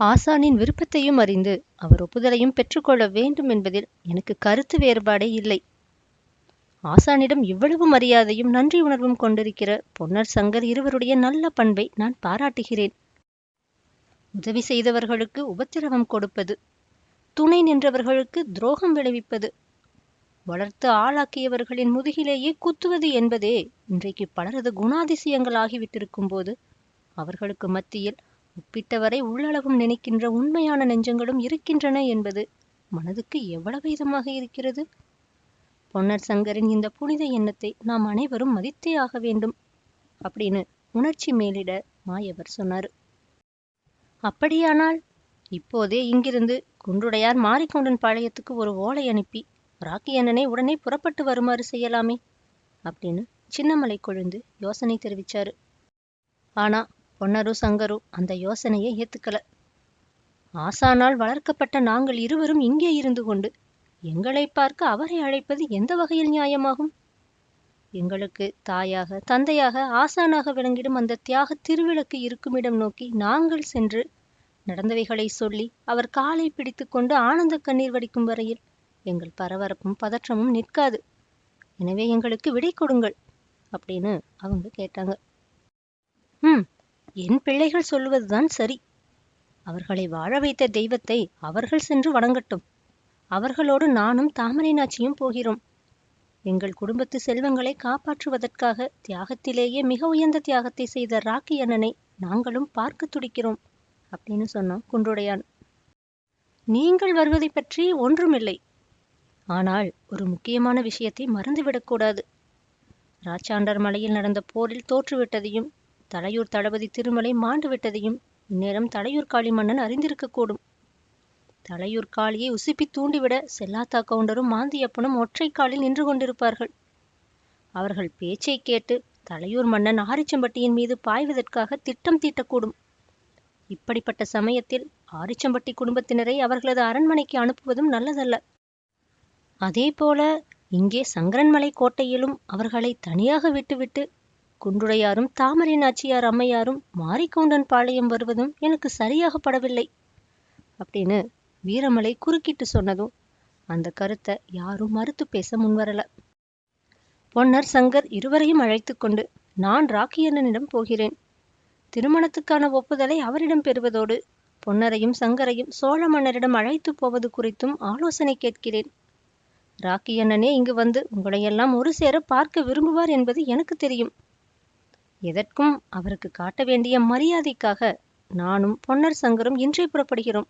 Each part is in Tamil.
ஆசானின் விருப்பத்தையும் அறிந்து அவர் ஒப்புதலையும் பெற்றுக்கொள்ள வேண்டும் என்பதில் எனக்கு கருத்து வேறுபாடே இல்லை. ஆசானிடம் இவ்வளவு மரியாதையும் நன்றி உணர்வும் கொண்டிருக்கிற பொன்னர் சங்கர் இருவருடைய நல்ல பண்பை நான் பாராட்டுகிறேன். உதவி செய்தவர்களுக்கு உபத்திரவம் கொடுப்பது துணை நின்றவர்களுக்கு துரோகம் விளைவிப்பது வளர்த்து ஆளாக்கியவர்களின் முதுகிலேயே குத்துவது என்பதே இன்றைக்கு பலரது குணாதிசயங்களாகிவிட்டிருக்கும் போது அவர்களுக்கு மத்தியில் ஒப்பிட்டவரை உள்ளளவும் நினைக்கின்ற உண்மையான நெஞ்சங்களும் இருக்கின்றன என்பது மனதுக்கு எவ்வளவு இதமாக இருக்கிறது? பொன்னர் சங்கரின் இந்த புனித எண்ணத்தை நாம் அனைவரும் மதித்தே ஆக வேண்டும் அப்படின்னு உணர்ச்சி மேலிட மாயவர் சொன்னாரு. அப்படியானால் இப்போதே இங்கிருந்து குன்றுடையார் மாரிக்கொண்டன் பாளையத்துக்கு ஒரு ஓலை அனுப்பி ராக்கி அண்ணனை உடனே புறப்பட்டு வருமாறு செய்யலாமே அப்படின்னு சின்னமலை கொழுந்து யோசனை தெரிவிச்சாரு. ஆனா பொன்னரு சங்கரு அந்த யோசனையை ஏத்துக்கல. ஆசானால் வளர்க்கப்பட்ட நாங்கள் இருவரும் இங்கே இருந்து கொண்டு எங்களை பார்க்க அவரை அழைப்பது எந்த வகையில் நியாயமாகும்? எங்களுக்கு தாயாக தந்தையாக ஆசானாக விளங்கிடும் அந்த தியாக திருவிளக்கு இருக்குமிடம் நோக்கி நாங்கள் சென்று நடந்தவைகளை சொல்லி அவர் காலை பிடித்து கொண்டு ஆனந்த கண்ணீர் வடிக்கும் வரையில் எங்கள் பரபரப்பும் பதற்றமும் நிற்காது. எனவே எங்களுக்கு விடை கொடுங்கள் அப்படின்னு அவங்க கேட்டாங்க. ம் என் பிள்ளைகள் சொல்லுவதுதான் சரி. அவர்களை வாழ வைத்த தெய்வத்தை அவர்கள் சென்று வணங்கட்டும். அவர்களோடு நானும் தாமரை நாச்சியும் போகிறோம். எங்கள் குடும்பத்து செல்வங்களை காப்பாற்றுவதற்காக தியாகத்திலேயே மிக உயர்ந்த தியாகத்தை செய்த ராக்கி அண்ணனை நாங்களும் பார்க்க துடிக்கிறோம் அப்படின்னு சொன்னான் குன்றுடையான். நீங்கள் வருவதை பற்றி ஒன்றுமில்லை. ஆனால் ஒரு முக்கியமான விஷயத்தை மறந்துவிடக்கூடாது ராச்சாண்டர் மலையில் நடந்த போரில் தோற்றுவிட்டதையும் தலையூர் தளபதி திருமலை மாண்டு விட்டதையும் இந்நேரம் தலையூர் காளி மன்னன் அறிந்திருக்கக்கூடும் தலையூர் காளியை உசுப்பி தூண்டிவிட செல்லாத்தா கவுண்டரும் மாந்தியப்பனும் ஒற்றை காலில் நின்று கொண்டிருப்பார்கள். அவர்கள் பேச்சை கேட்டு தலையூர் மன்னன் ஆரிச்சம்பட்டியின் மீது பாய்வதற்காக திட்டம் தீட்டக்கூடும். இப்படிப்பட்ட சமயத்தில் ஆரிச்சம்பட்டி குடும்பத்தினரை அவர்களது அரண்மனைக்கு அனுப்புவதும் நல்லதல்ல. அதே போல இங்கே சங்கரன்மலை கோட்டையிலும் அவர்களை தனியாக விட்டுவிட்டு குன்றுடையாரும் தாமரை நாச்சியார் அம்மையாரும் மாரிக்கவுண்டன் பாளையம் வருவதும் எனக்கு சரியாக படவில்லை. அப்படின்னு வீரமலை குறுக்கிட்டு சொன்னதும் அந்த கருத்தை யாரும் மறுத்து பேச முன்வரல. பொன்னர் சங்கர் இருவரையும் அழைத்து கொண்டு நான் ராக்கியண்ணனிடம் போகிறேன். திருமணத்துக்கான ஒப்புதலை அவரிடம் பெறுவதோடு பொன்னரையும் சங்கரையும் சோழ மன்னரிடம் அழைத்து போவது குறித்தும் ஆலோசனை கேட்கிறேன். ராக்கி அண்ணனே இங்கு வந்து உங்களையெல்லாம் ஒரு சேர பார்க்க விரும்புவார் என்பது எனக்கு தெரியும். எதற்கும் அவருக்கு காட்ட வேண்டிய மரியாதைக்காக நானும் பொன்னர் சங்கரும் இன்றே புறப்படுகிறோம்.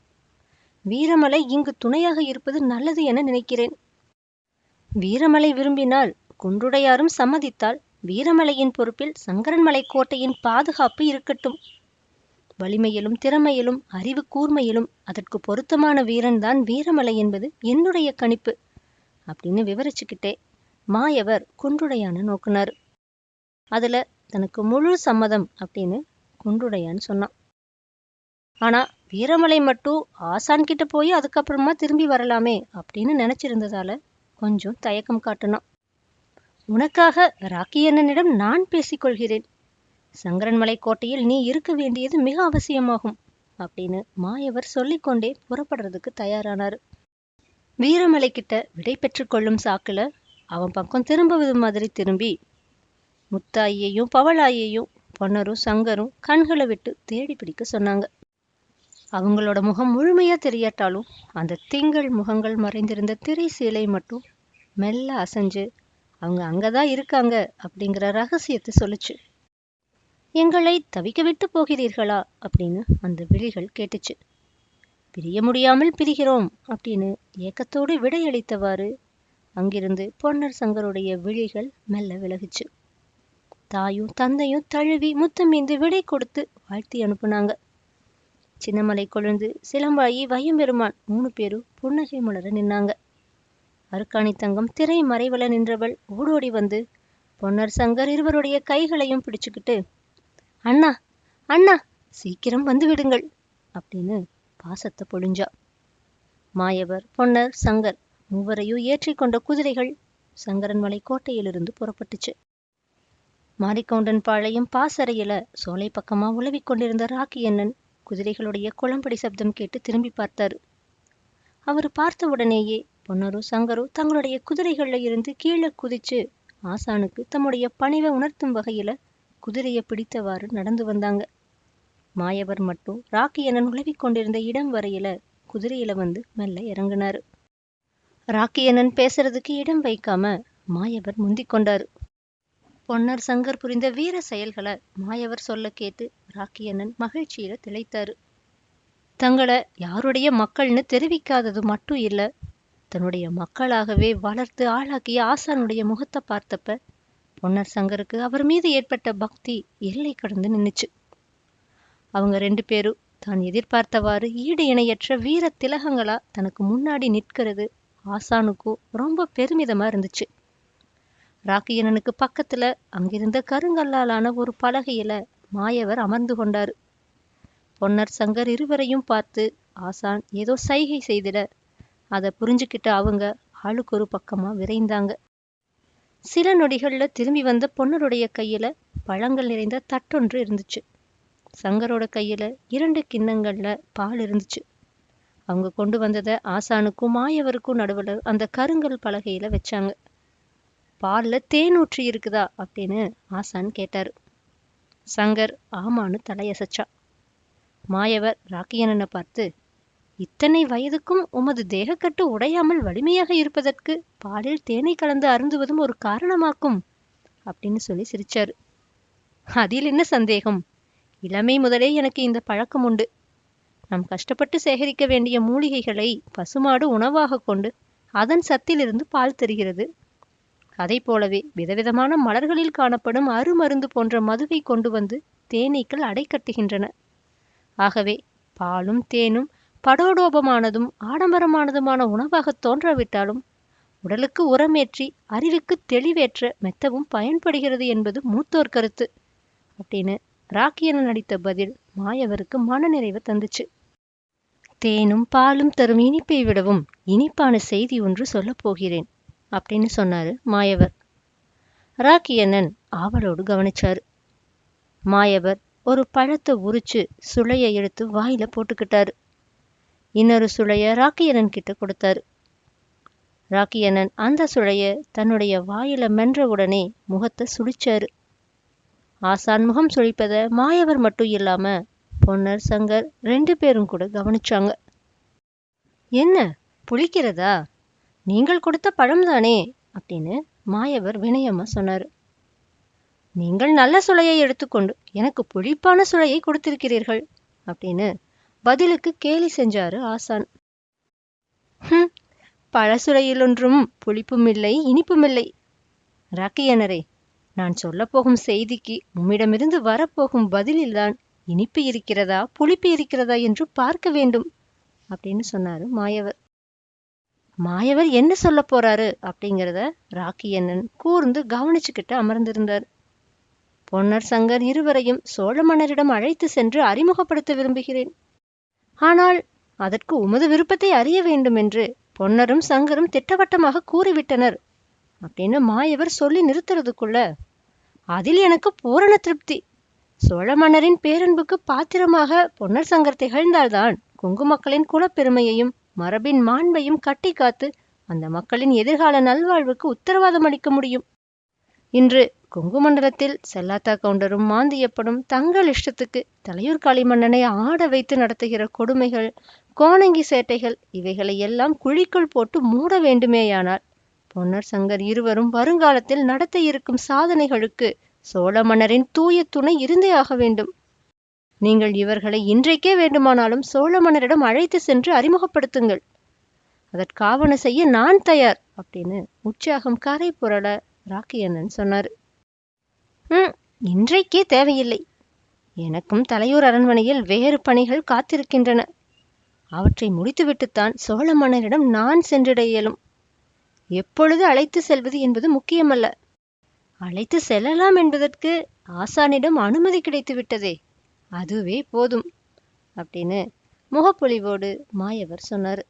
வீரமலை இங்கு துணையாக இருப்பது நல்லது என நினைக்கிறேன். வீரமலை விரும்பினால் குன்றுடையாரும் சம்மதித்தால் வீரமலையின் பொறுப்பில் சங்கரன்மலை கோட்டையின் பாதுகாப்பு இருக்கட்டும். வலிமையிலும் திறமையிலும் அறிவு கூர்மையிலும் அதற்கு பொருத்தமான வீரன்தான் வீரமலை என்பது என்னுடைய கணிப்பு அப்படின்னு விவரிச்சுக்கிட்டே மாயவர் குன்றுடையான நோக்குனார். அதுல தனக்கு முழு சம்மதம் அப்படின்னு குன்றுடையான்னு சொன்னான். ஆனா வீரமலை மட்டும் ஆசான் கிட்ட போய் அதுக்கப்புறமா திரும்பி வரலாமே அப்படின்னு நினைச்சிருந்ததால கொஞ்சம் தயக்கம் காட்டினான். உனக்காக ராக்கி அண்ணனிடம் நான் பேசிக்கொள்கிறேன் சங்கரன்மலை கோட்டையில் நீ இருக்க வேண்டியது மிக அவசியமாகும் அப்படின்னு மாயவர் சொல்லிக்கொண்டே புறப்படுறதுக்கு தயாரானார். வீரமலை கிட்ட விடை பெற்றுக்கொள்ளும் சாக்குல அவன் பக்கம் திரும்புவது மாதிரி திரும்பி முத்தாயியையும் பவளாயையும் பொன்னரும் சங்கரும் கண்களை விட்டு தேடி பிடிக்க சொன்னாங்க. அவங்களோட முகம் முழுமையா தெரியாட்டாலும் அந்த திங்கள் முகங்கள் மறைந்திருந்த திரை சீலை மட்டும் மெல்ல அசைஞ்சு அவங்க அங்கதான் இருக்காங்க அப்படிங்கிற ரகசியத்தை சொல்லுச்சு. எங்களை தவிக்க விட்டு போகிறீர்களா? அப்படின்னு அந்த விழிகள் கேட்டுச்சு. பிரிய முடியாமல் பிரிகிறோம் அப்படின்னு ஏக்கத்தோடு விடையளித்தவாறு அங்கிருந்து பொன்னர் சங்கருடைய விழிகள் மெல்ல விலகுச்சு. தாயும் தந்தையும் தழுவி முத்தமிந்து விடை கொடுத்து வாழ்த்தி அனுப்புனாங்க. சின்னமலை கொழுந்து சிலம்பாயி வையம்பெருமான் மூணு பேரும் புன்னகை மலர நின்னாங்க. அருக்காணி தங்கம் திரை மறைவல நின்றவள் ஓடோடி வந்து பொன்னர் சங்கர் இருவருடைய கைகளையும் பிடிச்சுக்கிட்டு அண்ணா அண்ணா சீக்கிரம் வந்து விடுங்கள் அப்படின்னு பாசத்தை பொழிஞ்சா. மாயவர் பொன்னர் சங்கர் மூவரையும் ஏற்றி கொண்ட குதிரைகள் சங்கரன்மலை கோட்டையிலிருந்து புறப்பட்டுச்சு. மாரிக்கவுண்டன் பாளையம் பாசறையில சோலை பக்கமா உலவிக் கொண்டிருந்த ராக்கி அண்ணன் குதிரைகளுடைய குளம்படி சப்தம் கேட்டு திரும்பி பார்த்தாரு. அவர் பார்த்த உடனேயே பொன்னரும் சங்கரும் தங்களுடைய குதிரைகள்ல இருந்து கீழே குதிச்சு ஆசானுக்கு தம்முடைய பணிவை உணர்த்தும் வகையில குதிரையை பிடித்தவாறு நடந்து வந்தாங்க. மாயவர் மட்டும் ராக்கியனன் உழவிக் கொண்டிருந்த இடம் வரையில குதிரையில வந்து மெல்ல இறங்குனாரு. ராக்கியனன் பேசுறதுக்கு இடம் வைக்காம மாயவர் முந்திக் கொண்டாரு. பொன்னர் சங்கர் புரிந்த வீர செயல்களை மாயவர் சொல்ல கேட்டு ராக்கியனன் மகிழ்ச்சியில திளைத்தாரு. தங்களை யாருடைய மக்கள்னு தெரிவிக்காதது மட்டும் இல்ல தன்னுடைய மக்களாகவே வளர்த்து ஆளாக்கிய ஆசானுடைய முகத்தை பார்த்தப்ப பொன்னர் சங்கருக்கு அவர் மீது ஏற்பட்ட பக்தி எல்லை கடந்து நின்னுச்சு. அவங்க ரெண்டு பேரும் தான் எதிர்பார்த்தவாறு ஈடு இணையற்ற வீர திலகங்களா தனக்கு முன்னாடி நிற்கிறது ஆசானுக்கும் ரொம்ப பெருமிதமா இருந்துச்சு. ராக்கியனனுக்கு பக்கத்துல அங்கிருந்த கருங்கல்லாலான ஒரு பலகையில மாயவர் அமர்ந்து கொண்டாரு. பொன்னர் சங்கர் இருவரையும் பார்த்து ஆசான் ஏதோ சைகை செய்திட அதை புரிஞ்சுக்கிட்ட அவங்க ஆளுக்கு ஒரு பக்கமா விரைந்தாங்க. சில நொடிகள்ல திரும்பி வந்த பொன்னருடைய கையில பழங்கள் நிறைந்த தட்டொன்று இருந்துச்சு. சங்கரோட கையில இரண்டு கிண்ணங்கள்ல பால் இருந்துச்சு. அவங்க கொண்டு வந்ததை ஆசானுக்கும் மாயவருக்கும் நடுவுல அந்த கருங்கல் பலகையில வச்சாங்க. பால்ல தேன் ஊற்றி இருக்குதா அப்படின்னு ஆசான் கேட்டாரு. சங்கர் ஆமான்னு தலையசைச்சா. மாயவர் ராக்கியனனை பார்த்து இத்தனை வயதுக்கும் உமது தேகக்கட்டு உடையாமல் வலிமையாக இருப்பதற்கு பாலில் தேனை கலந்து அருந்துவதும் ஒரு காரணமாக்கும் அப்படின்னு சொல்லி சிரிச்சாரு. அதில் என்ன சந்தேகம்? இளமை முதலே எனக்கு இந்த பழக்கம் உண்டு. நாம் கஷ்டப்பட்டு சேகரிக்க வேண்டிய மூலிகைகளை பசுமாடு உணவாக கொண்டு அதன் சத்திலிருந்து பால் தருகிறது. அதை போலவே விதவிதமான மலர்களில் காணப்படும் அருமருந்து போன்ற மதுவை கொண்டு வந்து தேனீக்கள் அடைக்கட்டுகின்றன. ஆகவே பாலும் தேனும் படோடோபமானதும் ஆடம்பரமானதுமான உணவாகத் தோன்றாவிட்டாலும் உடலுக்கு உரமேற்றி அறிவுக்கு தெளிவேற்ற மெத்தவும் பயன்படுகிறது என்பது மூத்தோர் கருத்து. அப்படின்னு ராக்கியன நடித்த பதில் மாயவருக்கு மனநிறைவு தந்துச்சு. தேனும் பாலும் தரும் இனிப்பை விடவும் இனிப்பான செய்தி ஒன்று சொல்லப் போகிறேன். அப்படின்னு சொன்னாரு மாயவர். ராக்கியண்ணன் ஆவலோடு கவனிச்சாரு. மாயவர் ஒரு பழத்தை உரிச்சு சுளைய எடுத்து வாயில போட்டுக்கிட்டாரு. இன்னொரு சுளைய ராக்கியண்ணன் கிட்ட கொடுத்தாரு. ராக்கியண்ணன் அந்த சுளைய தன்னுடைய வாயில மென்ற உடனே முகத்தை சுழிச்சாரு. ஆசான் முகம் சுழிப்பத மாயவர் மட்டும் இல்லாம பொன்னர் சங்கர் ரெண்டு பேரும் கூட கவனிச்சாங்க. என்ன புளிக்கிறதா? நீங்கள் கொடுத்த பழம்தானே? அப்படின்னு மாயவர் வினயமா சொன்னாரு. நீங்கள் நல்ல சுளையை எடுத்துக்கொண்டு எனக்கு புளிப்பான சுளையை கொடுத்திருக்கிறீர்கள் அப்படின்னு பதிலுக்கு கேலி செஞ்சாரு ஆசான். ஹம் பழசுளையிலொன்றும் புளிப்பும் இல்லை இனிப்பும் இல்லை. ராக்கியனரே நான் சொல்லப்போகும் செய்திக்கு உம்மிடமிருந்து வரப்போகும் பதிலில்தான் இனிப்பு இருக்கிறதா புளிப்பு இருக்கிறதா என்று பார்க்க வேண்டும் அப்படின்னு சொன்னாரு மாயவர். மாயவர் என்ன சொல்ல போறாரு அப்படிங்கிறத ராக்கியண்ணன் கூர்ந்து கவனிச்சுக்கிட்டு அமர்ந்திருந்தார். பொன்னர் சங்கர் இருவரையும் சோழ மன்னரிடம் அழைத்து சென்று அறிமுகப்படுத்த விரும்புகிறேன். ஆனால் அதற்கு உமது விருப்பத்தை அறிய வேண்டும் என்று பொன்னரும் சங்கரும் திட்டவட்டமாக கூறிவிட்டனர். அப்படின்னு மாயவர் சொல்லி நிறுத்துறதுக்குள்ள அதில் எனக்கு பூரண திருப்தி. சோழ மன்னரின் பேரன்புக்கு பாத்திரமாக பொன்னர் சங்கர் திகழ்ந்தால்தான் கொங்கு மக்களின் குலப்பெருமையையும் மரபின் மாண்பையும் கட்டி காத்து அந்த மக்களின் எதிர்கால நல்வாழ்வுக்கு உத்தரவாதம் அளிக்க முடியும். இன்று கொங்கு மண்டலத்தில் செல்லாத்தா கவுண்டரும் மாந்தியப்படும் தங்கள் இஷ்டத்துக்கு தலையூர் காளி மன்னனை ஆட வைத்து நடத்துகிற கொடுமைகள் கோணங்கி சேட்டைகள் இவைகளை எல்லாம் குழிக்குள் போட்டு மூட வேண்டுமேயானால் பொன்னர் சங்கர் இருவரும் வருங்காலத்தில் நடத்த இருக்கும் சாதனைகளுக்கு சோழ மன்னரின் தூய துணை இருந்தே ஆக வேண்டும். நீங்கள் இவர்களை இன்றைக்கே வேண்டுமானாலும் சோழ மன்னரிடம் அழைத்து சென்று அறிமுகப்படுத்துங்கள். அதற்காவன செய்ய நான் தயார் அப்படின்னு உற்சாகம் கரை புரள ராக்கியண்ணன் சொன்னார். ம் இன்றைக்கே தேவையில்லை. எனக்கும் தலையூர் அரண்மனையில் வேறு பணிகள் காத்திருக்கின்றன. அவற்றை முடித்துவிட்டுத்தான் சோழ மன்னரிடம் நான் சென்றிட இயலும். எப்பொழுது அழைத்து செல்வது என்பது முக்கியமல்ல. அழைத்து செல்லலாம் என்பதற்கு ஆசானிடம் அனுமதி கிடைத்து விட்டதே அதுவே போதும் அப்படின்னு முகப்பொழிவோடு மாயவர் சொன்னார்.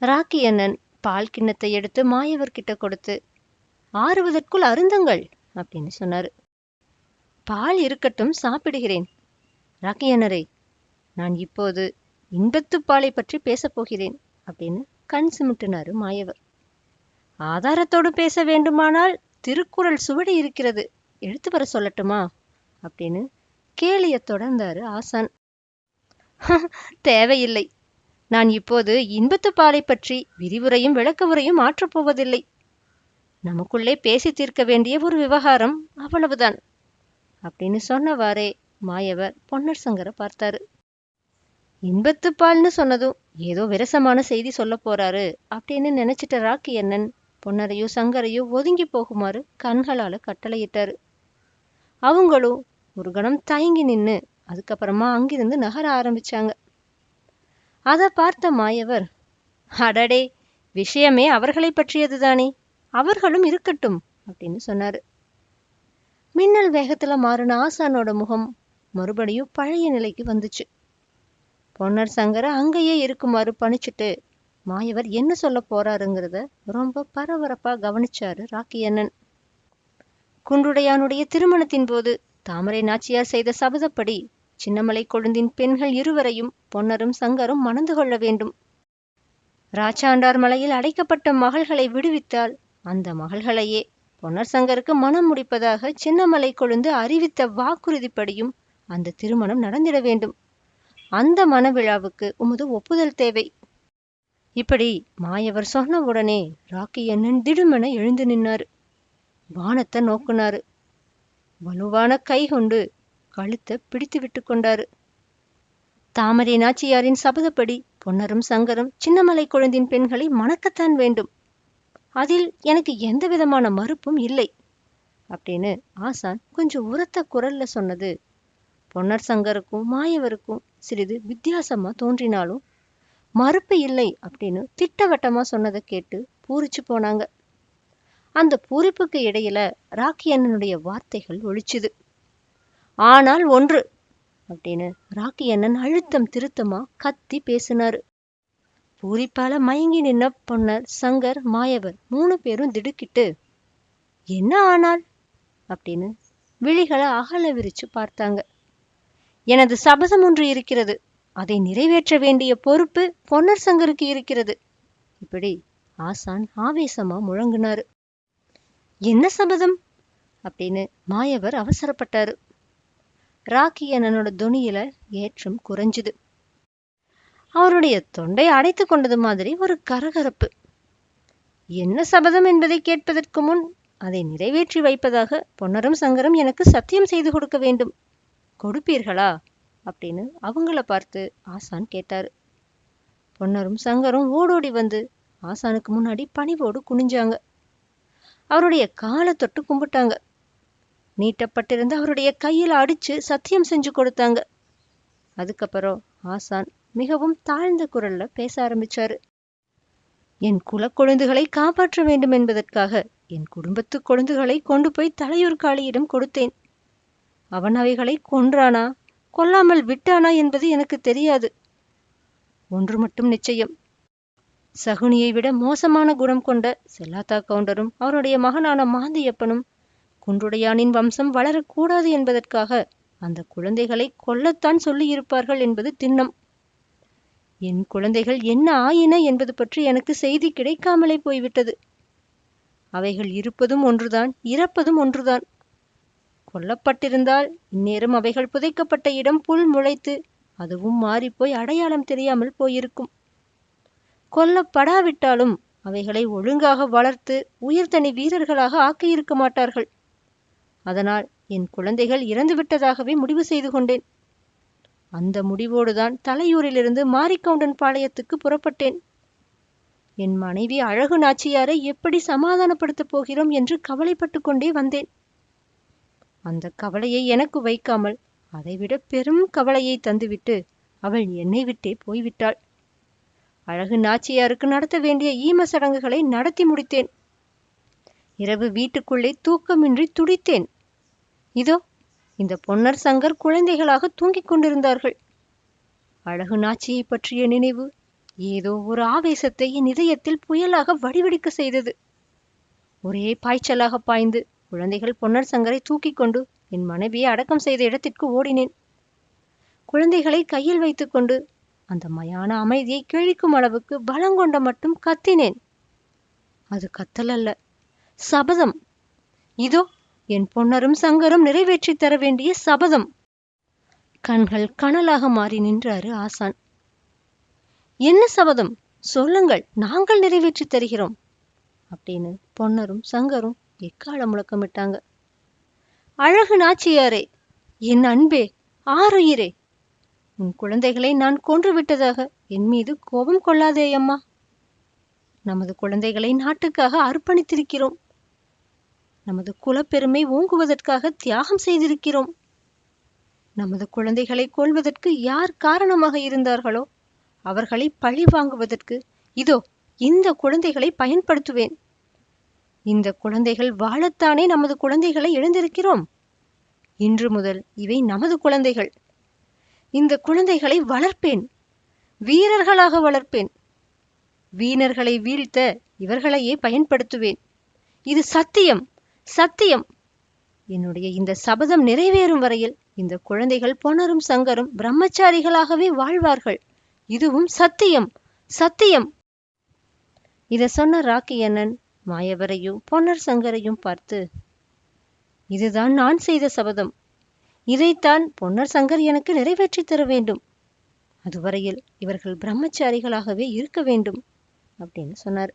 ராக்கி அண்ணன் பால் கிண்ணத்தை எடுத்து மாயவர் கிட்ட கொடுத்து ஆறுவதற்குள் அருந்துங்கள் அப்படின்னு சொன்னார். பால் இருக்கட்டும் சாப்பிடுகிறேன். ராக்கி அண்ணரே நான் இப்போது இன்பத்துப்பாலை பற்றி பேசப்போகிறேன் அப்படின்னு கண் சிமிட்டினாரு மாயவர். ஆதாரத்தோடு பேச வேண்டுமானால் திருக்குறள் சுவடி இருக்கிறது. எடுத்து வர சொல்லட்டுமா? அப்படின்னு கேலிய தொடர்ந்தாரு ஆசான். தேவையில்லை. நான் இப்போது இன்பத்துப்பாலை பற்றி விரிவுரையும் விளக்கவுரையும் ஆற்றப் போவதில்லை. நமக்குள்ளே பேசி தீர்க்க வேண்டிய ஒரு விவகாரம் அவ்வளவுதான். அப்படின்னு சொன்னவாறே மாயவர் பொன்னர் சங்கரை பார்த்தாரு. இன்பத்துப்பால்னு சொன்னதும் ஏதோ விரசமான செய்தி சொல்ல போறாரு அப்படின்னு நினைச்சிட்ட ராக்கி அண்ணன் பொன்னரையோ சங்கரையோ ஒதுங்கி போகுமாறு கண்களால கட்டளையிட்டாரு. அவங்களும் ஒரு கணம் தயங்கி நின்னு அதுக்கப்புறமா அங்கிருந்து நகர ஆரம்பிச்சாங்க. அத பார்த்த மாயவர் அடடே விஷயமே அவர்களை பற்றியதுதானே அவர்களும் இருக்கட்டும் அப்படின்னு சொன்னாரு. மின்னல் வேகத்துல மாறின ஆசானோட முகம் மறுபடியும் பழைய நிலைக்கு வந்துச்சு. பொன்னர் சங்கர அங்கேயே இருக்குமாறு பணிச்சிட்டு மாயவர் என்ன சொல்ல போறாருங்கிறத ரொம்ப பரபரப்பா கவனிச்சாரு ராக்கி அண்ணன் குன்றுடையானுடைய திருமணத்தின் போது தாமரை நாச்சியார் செய்த சபதப்படி சின்னமலை கொழுந்தின் பெண்கள் இருவரையும் பொன்னரும் சங்கரும் மணந்து கொள்ள வேண்டும். ராச்சாண்டார் மலையில் அடைக்கப்பட்ட மகள்களை விடுவித்தால் அந்த மகள்களையே பொன்னர் சங்கருக்கு மனம் முடிப்பதாக சின்னமலை கொழுந்து அறிவித்த வாக்குறுதிப்படியும் அந்த திருமணம் நடந்திட வேண்டும். அந்த மனவிழாவுக்கு உமது ஒப்புதல் தேவை. இப்படி மாயவர் சொன்ன உடனே ராக்கி அண்ணன் திடுமென எழுந்து நின்னாரு. வானத்தை நோக்குனாரு. வலுவான கை கொண்டு கழுத்தை பிடித்து விட்டு கொண்டாரு. தாமரை நாச்சியாரின் சபதப்படி பொன்னரும் சங்கரும் சின்னமலை குழந்தையின் பெண்களை மணக்கத்தான் வேண்டும். அதில் எனக்கு எந்த விதமான மறுப்பும் இல்லை அப்படின்னு ஆசான் கொஞ்சம் உரத்த குரல்ல சொன்னது. பொன்னர் சங்கருக்கும் மாயவருக்கும் சிறிது வித்தியாசமா தோன்றினாலும் மறுப்பு இல்லை அப்படின்னு திட்டவட்டமா சொன்னதை கேட்டு பூரிச்சு போனாங்க. அந்த பூரிப்புக்கு இடையில ராக்கி அண்ணனுடைய வார்த்தைகள் ஒழிச்சுது. ஆனால் ஒன்று அப்படின்னு ராக்கி அண்ணன் அழுத்தம் திருத்தமா கத்தி பேசினாரு. பூரிப்பால மயங்கி நின்ன பொன்னர் சங்கர் மாயவர் மூணு பேரும் திடுக்கிட்டு என்ன ஆனால்? அப்படின்னு விழிகளை அகல விரிச்சு பார்த்தாங்க. எனது சபதம் ஒன்று இருக்கிறது. அதை நிறைவேற்ற வேண்டிய பொறுப்பு பொன்னர் சங்கருக்கு இருக்கிறது. இப்படி ஆசான் ஆவேசமா முழங்கினாரு. என்ன சபதம்? அப்படின்னு மாயவர் அவசரப்பட்டாரு. ராக்கி அண்ணனோட துணியில ஏற்றம் குறைஞ்சுது. அவருடைய தொண்டை அடைத்து கொண்டது மாதிரி ஒரு கரகரப்பு. என்ன சபதம் என்பதை கேட்பதற்கு முன் அதை நிறைவேற்றி வைப்பதாக பொன்னரும் சங்கரும் எனக்கு சத்தியம் செய்து கொடுக்க வேண்டும். கொடுப்பீர்களா? அப்படின்னு அவங்கள பார்த்து ஆசான் கேட்டாரு. பொன்னரும் சங்கரும் ஓடோடி வந்து ஆசானுக்கு முன்னாடி பணிவோடு குனிஞ்சாங்க. அவருடைய காலை தொட்டு கும்பிட்டாங்க. நீட்டப்பட்டிருந்த அவருடைய கையில் அடிச்சு சத்தியம் செஞ்சு கொடுத்தாங்க. அதுக்கப்புறம் ஆசான் மிகவும் தாழ்ந்த குரல்ல பேச ஆரம்பிச்சாரு. என் குலக்கொழுந்துகளை காப்பாற்ற வேண்டும் என்பதற்காக என் குடும்பத்து கொழுந்துகளை கொண்டு போய் தலையூர் காளியிடம் கொடுத்தேன். அவன் அவைகளை கொன்றானா கொல்லாமல் விட்டானா என்பது எனக்கு தெரியாது. ஒன்று மட்டும் நிச்சயம். சகுனியை விட மோசமான குணம் கொண்ட செல்லாத்தா கவுண்டரும் அவருடைய மகனான மாந்தியப்பனும் குன்றுடையானின் வம்சம் வளரக்கூடாது என்பதற்காக அந்த குழந்தைகளை கொல்லத்தான் சொல்லியிருப்பார்கள் என்பது திண்ணம். என் குழந்தைகள் என்ன ஆயின என்பது பற்றி எனக்கு செய்தி கிடைக்காமலே போய்விட்டது. அவைகள் இருப்பதும் ஒன்றுதான் இறப்பதும் ஒன்றுதான். கொல்லப்பட்டிருந்தால் இந்நேரம் அவைகள் புதைக்கப்பட்ட இடம் புல் முளைத்து அதுவும் மாறிப்போய் அடையாளம் தெரியாமல் போயிருக்கும். கொல்லப்படாவிட்டாலும் அவைகளை ஒழுங்காக வளர்த்து உயிர்தனி வீரர்களாக ஆக்கியிருக்க மாட்டார்கள். அதனால் என் குழந்தைகள் இறந்துவிட்டதாகவே முடிவு செய்து கொண்டேன். அந்த முடிவோடுதான் தலையூரிலிருந்து மாரிக்கவுண்டன் பாளையத்துக்கு புறப்பட்டேன். என் மனைவி அழகு நாச்சியாரை எப்படி சமாதானப்படுத்தப் போகிறோம் என்று கவலைப்பட்டு கொண்டே வந்தேன். அந்த கவலையை எனக்கு வைக்காமல் அதைவிட பெரும் கவலையை தந்துவிட்டு அவள் என்னை விட்டே போய்விட்டாள். அழகு நாச்சியாருக்கு நடத்த வேண்டிய ஈம சடங்குகளை நடத்தி முடித்தேன். இரவு வீட்டுக்குள்ளே தூக்கமின்றி துடித்தேன். இதோ இந்த பொன்னர் சங்கர் குழந்தைகளாக தூங்கிக் கொண்டிருந்தார்கள். அழகு நாச்சியை பற்றிய நினைவு ஏதோ ஒரு ஆவேசத்தை என் இதயத்தில் புயலாக வடிவடிக்க செய்தது. ஒரே பாய்ச்சலாக பாய்ந்து குழந்தைகள் பொன்னர் சங்கரை தூக்கி கொண்டு என் மனைவியை அடக்கம் செய்த இடத்திற்கு ஓடினேன். குழந்தைகளை கையில் வைத்துக்கொண்டு அந்த மயான அமைதியை கிழிக்கும் அளவுக்கு பலங்கொண்ட மட்டும் கத்தினேன். அது கத்தல் அல்ல சபதம். இதோ என் பொன்னரும் சங்கரும் நிறைவேற்றி தர வேண்டிய சபதம். கண்கள் கனலாக மாறி நின்றாரு ஆசான். என்ன சபதம்? சொல்லுங்கள் நாங்கள் நிறைவேற்றி தருகிறோம். அப்படின்னு பொன்னரும் சங்கரும் எக்கால முழக்கமிட்டாங்க. அழகு நாச்சியாரே என் அன்பே ஆருயிரே உன் குழந்தைகளை நான் கொன்றுவிட்டதாக என் மீது கோபம் கொள்ளாதே அம்மா. நமது குழந்தைகளை நாட்டுக்காக அர்ப்பணித்திருக்கிறோம். நமது குலப்பெருமை ஓங்குவதற்காக தியாகம் செய்திருக்கிறோம். நமது குழந்தைகளை கொள்வதற்கு யார் காரணமாக இருந்தார்களோ அவர்களை பழி வாங்குவதற்கு இதோ இந்த குழந்தைகளை பயன்படுத்துவேன். இந்த குழந்தைகள் வாழத்தானே நமது குழந்தைகளை இழந்திருக்கிறோம் இன்று முதல் இவை நமது குழந்தைகள். இந்த குழந்தைகளை வளர்ப்பேன். வீரர்களாக வளர்ப்பேன். வீணர்களை வீழ்த்த இவர்களையே பயன்படுத்துவேன். இது சத்தியம் சத்தியம். என்னுடைய இந்த சபதம் நிறைவேறும் வரையில் இந்த குழந்தைகள் பொன்னரும் சங்கரும் பிரம்மச்சாரிகளாகவே வாழ்வார்கள். இதுவும் சத்தியம் சத்தியம். இத சொன்ன ராக்கி அண்ணன் மாயவரையும் பொன்னர் சங்கரையும் பார்த்து இதுதான் நான் செய்த சபதம். இதைத்தான் பொன்னர் சங்கர் எனக்கு நிறைவேற்றித் தர வேண்டும். அதுவரையில் இவர்கள் பிரம்மச்சாரிகளாகவே இருக்க வேண்டும் அப்படின்னு சொன்னார்.